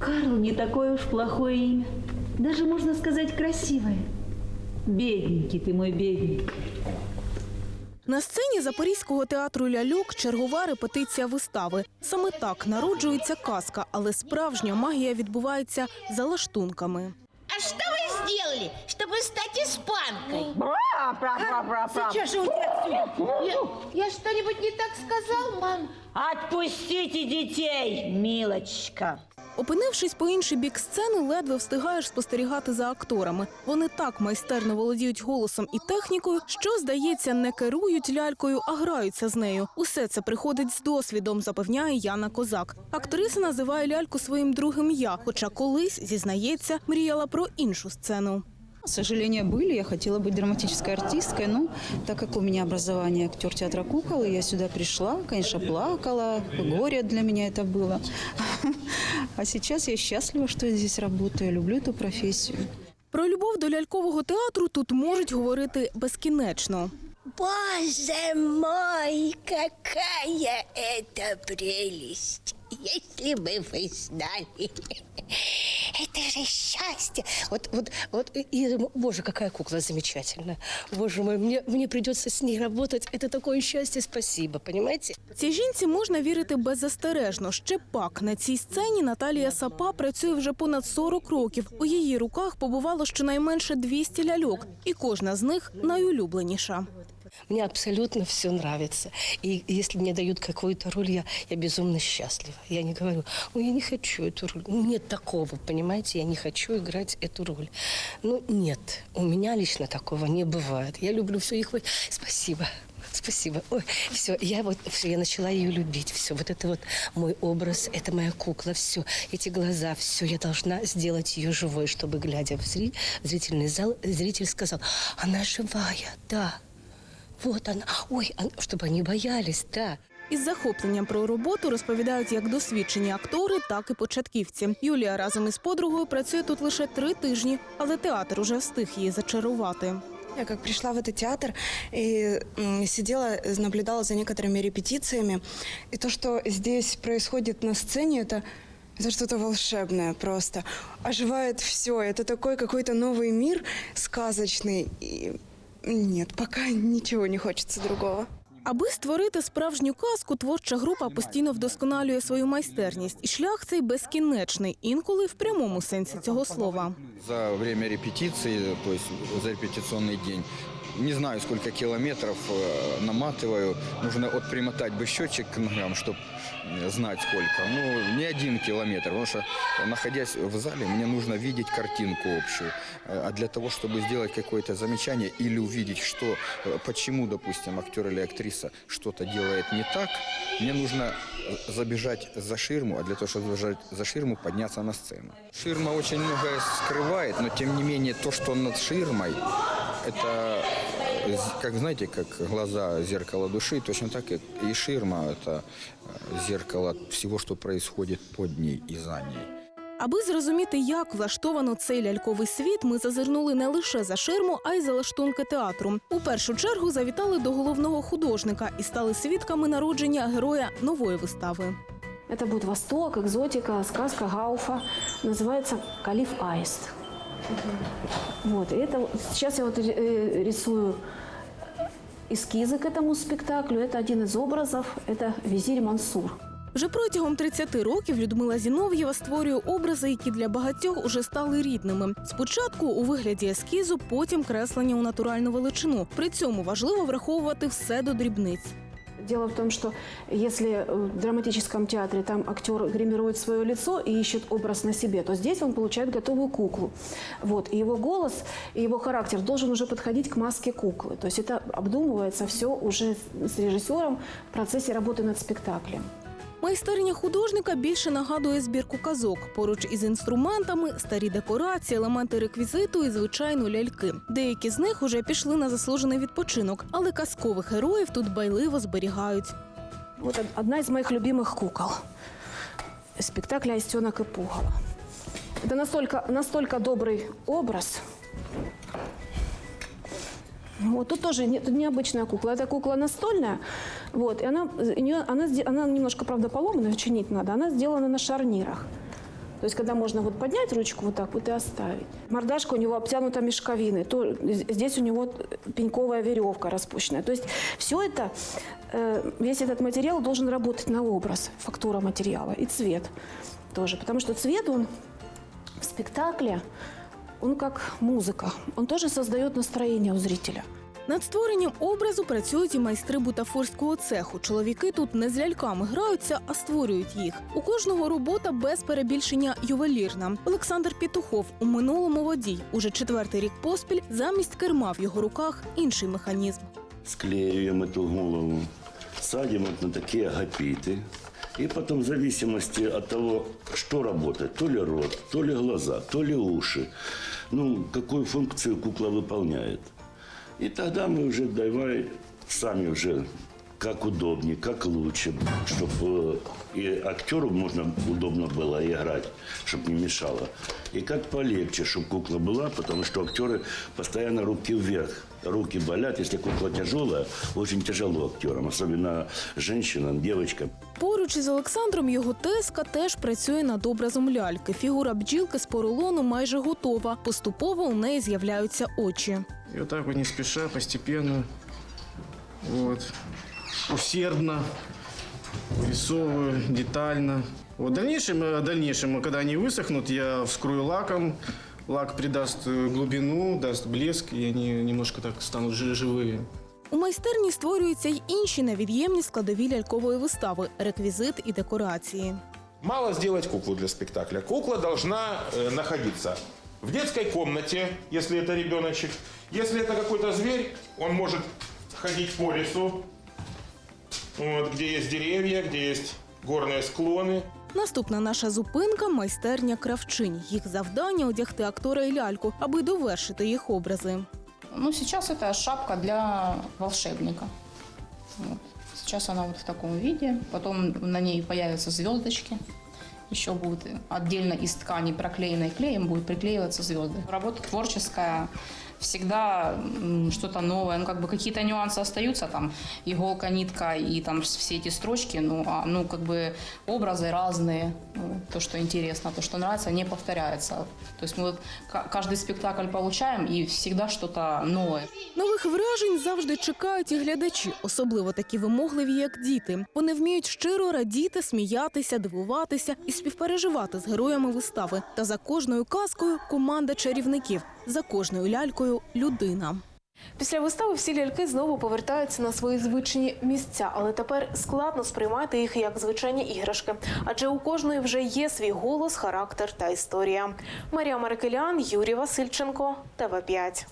Карл не такое уж плохое имя. Даже, можно сказать, красивое. Бедненький ты мой бедненький. На сцені Запорізького театру ляльок чергова репетиція вистави. Саме так народжується казка, але справжня магія відбувається за лаштунками. А что сделали, чтобы стать испанкой? Сейчас же уйди отсюда. Я, я что-нибудь не так сказал, мам? Отпустите детей, милочка. Опинившись по інший бік сцени, ледве встигаєш спостерігати за акторами. Вони так майстерно володіють голосом і технікою, що, здається, не керують лялькою, а граються з нею. Усе це приходить з досвідом, запевняє Яна Козак. Актриса називає ляльку своїм другим я, хоча колись зізнається, мріяла про іншу сцену. Сожаления были, я хотела быть драматической артисткой, но так как у меня образование актер театра кукол, и я сюда пришла, конечно, плакала, горе для меня это было. А сейчас я счастлива, что я здесь работаю, люблю эту профессию. Про любов до лялькового театру тут можуть говорити безкінечно. Боже мой, какая это прелесть! Если бы вы знали. Это же счастье. Вот, вот, вот, и, боже, какая кукла замечательная. Боже мой, мне, мне придется с ней работать. Это такое счастье, спасибо, понимаете? Цій жінці можна вірити беззастережно. Ще пак на цій сцені Наталія Сапа працює вже понад 40 років. У її руках побувало щонайменше 200 ляльок, і кожна з них найулюбленіша. Мне абсолютно все нравится. И если мне дают какую-то роль, я, я безумно счастлива. Я не говорю, ой, я не хочу эту роль. Ну, Нет такого, понимаете, я не хочу играть эту роль. Ну, нет, у меня лично такого не бывает. Я люблю все их. Спасибо. Спасибо. Ой, все, я вот все, я начала ее любить. Все, вот это вот мой образ, это моя кукла, все, эти глаза, все, я должна сделать ее живой, чтобы, глядя в, зри- в зрительный зал, зритель сказал, она живая, да. Вот она. Ой, а- чтобы они боялись, да. Із захопленням про роботу розповідають як досвідчені актори, так і початківці. Юлія разом із подругою працює тут лише три тижні, але театр уже встиг її зачарувати. Я как пришла в этот театр и м, сидела, э, наблюдала за некоторыми репетициями. И то, что здесь происходит на сцене, это, это что-то волшебное просто. Оживает все. Это такой какой-то новый мир сказочный. И нет, пока ничего не хочется другого. Аби створити справжню казку, творча група постійно вдосконалює свою майстерність, і шлях цей безкінечний, інколи в прямому сенсі цього слова. за время репетиції, то за репетиційний день. Не знаю, сколько километров э, наматываю. Нужно вот примотать бы счетчик к ногам, чтобы знать сколько. Ну, не один километр, потому что, находясь в зале, мне нужно видеть картинку общую. Э, А для того, чтобы сделать какое-то замечание или увидеть, что, э, почему, допустим, актер или актриса что-то делает не так, мне нужно э, забежать за ширму, а для того, чтобы забежать за ширму, подняться на сцену. Ширма очень многое скрывает, но тем не менее то, что над ширмой, это, э, как знаете, как глаза зеркало души, точно так и, и ширма это э, зеркало всего, что происходит под ней и за ней. Аби зрозуміти, як влаштовано цей ляльковий світ, ми зазирнули не лише за ширму, а й за лаштунки театру. У першу чергу завітали до головного художника і стали свідками народження героя нової вистави. Это будет Восток, экзотика, сказка Гауфа. Называется «Калиф Аист». Вот, и это вот- сейчас я вот э, рисую эскизы к этому спектаклю. Это один из образов, это визирь Мансур. Вже протягом 30 років Людмила Зінов'єва створює образи, які для багатьох уже стали рідними. Спочатку у вигляді ескізу, потім креслення у натуральну величину. При цьому важливо враховувати все до дрібниць. Дело в том, что если э, в драматическом театре там актер гримирует свое лицо и ищет образ на себе, то здесь он получает готовую куклу. Вот, и его голос, и его характер должен уже подходить к маске куклы. То есть это обдумывается все уже с режиссером в процессе работы над спектаклем. Майстерня художника більше нагадує збірку казок. Поруч із інструментами, старі декорації, елементи реквізиту і звичайно ляльки. Деякі з них уже пішли на заслужений відпочинок, але казкових героїв тут байливо зберігають. Вот од- одна из моих любимых кукол. Спектакля «Истенок и пугало». Это настолько, настолько добрый образ. Вот тут тоже не, тут необычная кукла. Это кукла настольная. Вот, и она, у неё- она, она немножко, правда, поломана, чинить надо. Она сделана на шарнирах. То есть, когда можно вот поднять ручку вот так вот и оставить. Мордашка у него обтянута мешковиной, то здесь у него пеньковая веревка распущенная. То есть все это, э, весь этот материал должен работать на образ, фактура материала и цвет тоже. Потому что цвет, он в спектакле, он как музыка. Он тоже создает настроение у зрителя. Над створенням образу працюють і майстри бутафорського цеху. Чоловіки тут не з ляльками граються, а створюють їх. У кожного робота без перебільшення ювелірна. Олександр Петухов у минулому водій. Уже четвертий рік поспіль замість керма в його руках інший механізм. склеиваем эту голову, садим вот на такие агапиты. И потом в зависимости от того, что работает, то ли рот, то ли глаза, то ли уши, ну, какую функцию кукла выполняет. И тогда мы уже давай сами уже как удобнее, как лучше, чтобы и актеру можно удобно было играть, чтобы не мешало. И как полегче, чтобы кукла была, потому что актеры постоянно руки вверх. Руки болят, если кукла тяжелая, очень тяжело актерам, особенно женщинам, девочкам. Поруч із Олександром його теска теж працює над образом ляльки. Фігура бджілки з поролону майже готова. Поступово у неї з'являються очі. И вот так вот не спеша, постепенно, вот, усердно, вырисовываю, детально. Вот в дальнейшем, э, в дальнейшем, когда они высохнут, я вскрою лаком. Лак придаст э, глубину, даст блеск, и они немножко так станут жи- живые. У майстерні створюються й інші невід'ємні складові лялькової вистави реквізит і декорації. Мало сделать куклу для спектакля. Кукла должна э, находиться в детской комнате, если это ребеночек. Если это какой-то зверь, он может ходить по лесу, вот, где есть деревья, где есть горные склоны. Наступна наша зупинка майстерня кравчинь. Їх завдання одягти актора і ляльку, аби довершити їх образи. Ну, сейчас это шапка для волшебника. Вот. Сейчас она вот в таком виде. Потом на ней появятся звездочки. Еще будет отдельно из ткани, проклеенной клеем, будет приклеиваться звезды. Работа творческая, всегда м, что-то новое. Ну, как бы какие-то нюансы остаются, там, иголка, нитка и там все эти строчки, ну, а, ну, как бы образы разные. Ну, то, что интересно, то, что нравится, не повторяется. То есть мы вот ка- каждый спектакль получаем, и всегда что-то новое. Нових вражень завжди чекають і глядачі, особливо такі вимогливі, як діти. Вони вміють щиро радіти, сміятися, дивуватися і співпереживати з героями вистави. Та за кожною казкою команда чарівників, за кожною лялькою людина. Після вистави всі ляльки знову повертаються на свої звичні місця, але тепер складно сприймати їх як звичайні іграшки, адже у кожної вже є свій голос, характер та історія. Марія Марикелян, Юрій Васильченко, ТВ 5